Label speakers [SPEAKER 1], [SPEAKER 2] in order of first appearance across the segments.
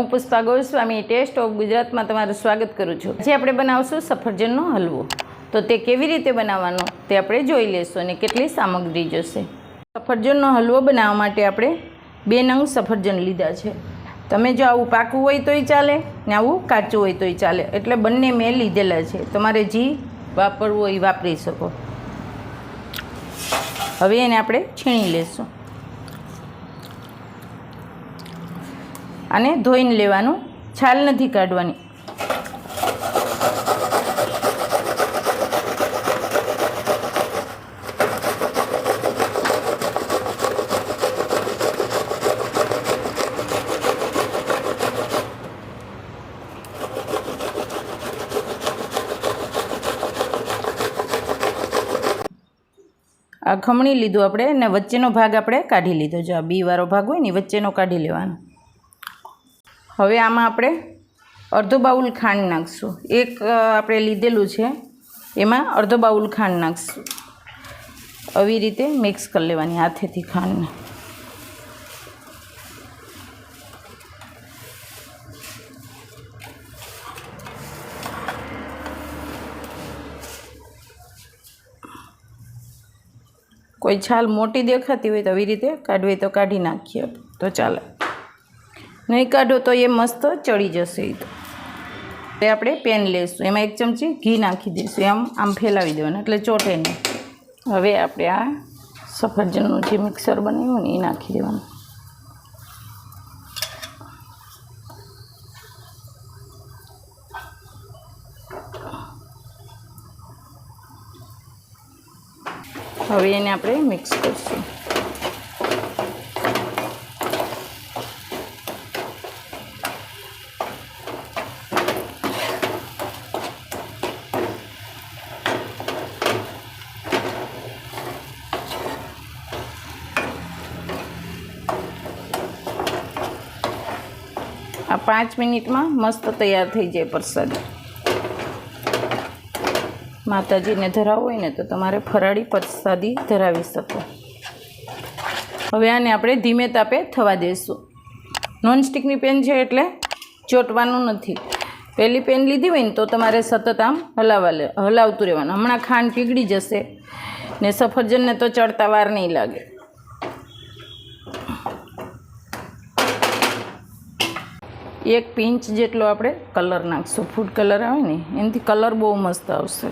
[SPEAKER 1] હું Pushpa Goswami test of ગુજરાતમાં તમારું સ્વાગત કરું છું. આજે આપણે બનાવશું સફરજનનો હલવો. તો તે કેવી રીતે બનાવવાનો તે આપણે જોઈ લઈશું અને કેટલી સામગ્રી જોશે. સફરજનનો હલવો બનાવવા માટે આપણે બે નંગ સફરજન લીધા છે. તમે જો આવું પાકું હોય તોય ચાલે ને આવું કાચું હોય તોય ચાલે. એટલે બંને મેં લીધેલા છે. તમારે જી વાપરવું હોય એ વાપરી શકો. હવે એને આપણે છીણી લેશું આને ધોઈને લેવાનું. છાલ નથી કાઢવાની. આ ખમણી લીધું આપણે અને વચ્ચેનો ભાગ આપણે કાઢી લીધો. જો આ બી વાળો ભાગ હોય ને વચ્ચેનો કાઢી લેવાનો. હવે આમાં આપણે અડધો બાઉલ ખાંડ નાખશું. એક આપણે લીધેલું છે, એમાં અડધો બાઉલ ખાંડ નાખશું. આવી રીતે મિક્સ કરી લેવાની હાથેથી ખાંડને. કોઈ છાલ મોટી દેખાતી હોય તો આવી રીતે કાઢવી તો કાઢી નાખીએ. તો ચાલે. નહીં કાઢો તો એ મસ્ત ચડી જશે એ તો. આપણે પેન લઈશું એમાં એક ચમચી ઘી નાખી દઈશું. એમ આમ ફેલાવી દેવાનું, એટલે ચોટે નહીં. હવે આપણે આ સફરજનનું જે મિક્સર બનાવ્યું ને એ નાખી દેવાનું. હવે એને આપણે મિક્સ કરીશું. આ પાંચ મિનિટમાં મસ્ત તૈયાર થઈ જાય પ્રસાદી. માતાજીને ધરાવવું હોય ને તો તમારે ફરાળી પ્રસાદી ધરાવી શકો. હવે આને આપણે ધીમે તાપે થવા દઈશું નોનસ્ટિકની પેન છે એટલે ચોંટવાનું નથી. પહેલી પેન લીધી હોય ને તો તમારે સતત આમ હલાવવા હલાવતું રહેવાનું. હમણાં ખાંડ પીગળી જશે ને સફરજનને તો ચડતા વાર નહીં લાગે. એક પિંચ જેટલો આપણે કલર નાખશું. ફૂડ કલર આવે ને, એનાથી કલર બહુ મસ્ત આવશે.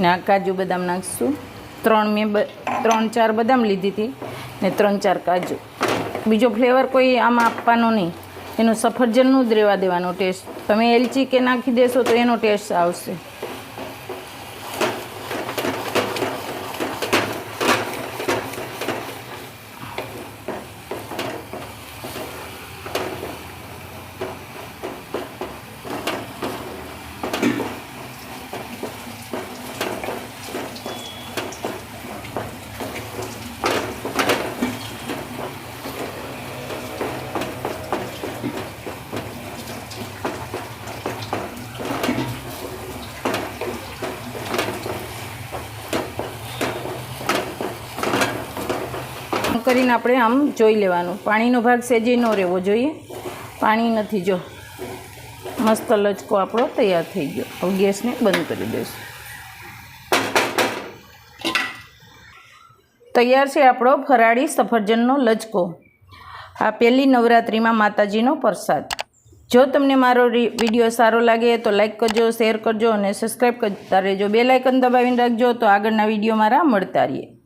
[SPEAKER 1] ને આ કાજુ બદામ નાખીશું. ત્રણ મેં ત્રણ ચાર બદામ લીધી હતી ને ત્રણ ચાર કાજુ. બીજો ફ્લેવર કોઈ આમાં આપવાનો નહીં. એનું સફરજનનું જ રહેવા દેવાનો ટેસ્ટ. તમે એલચી કે નાખી દેશો તો એનો ટેસ્ટ આવશે. કરીને આપણે આમ જોઈ લેવાનું. પાણીનો ભાગ સેજે ન રહેવો જોઈએ. પાણી નથી, જો. મસ્ત લચકો આપણો તૈયાર થઈ ગયો. હવે ગેસને બંધ કરી દઈશું. તૈયાર છે આપણો ફરાળી સફરજનનો લચકો. આ પહેલી નવરાત્રિમાં માતાજીનો પ્રસાદ. જો તમને મારો વીડિયો સારો લાગે તો લાઈક કરજો, શેર કરજો અને સબસ્ક્રાઈબ કરતા રહેજો. બે લાઇકન દબાવીને રાખજો તો આગળના વીડિયો મારા મળતા રહીએ.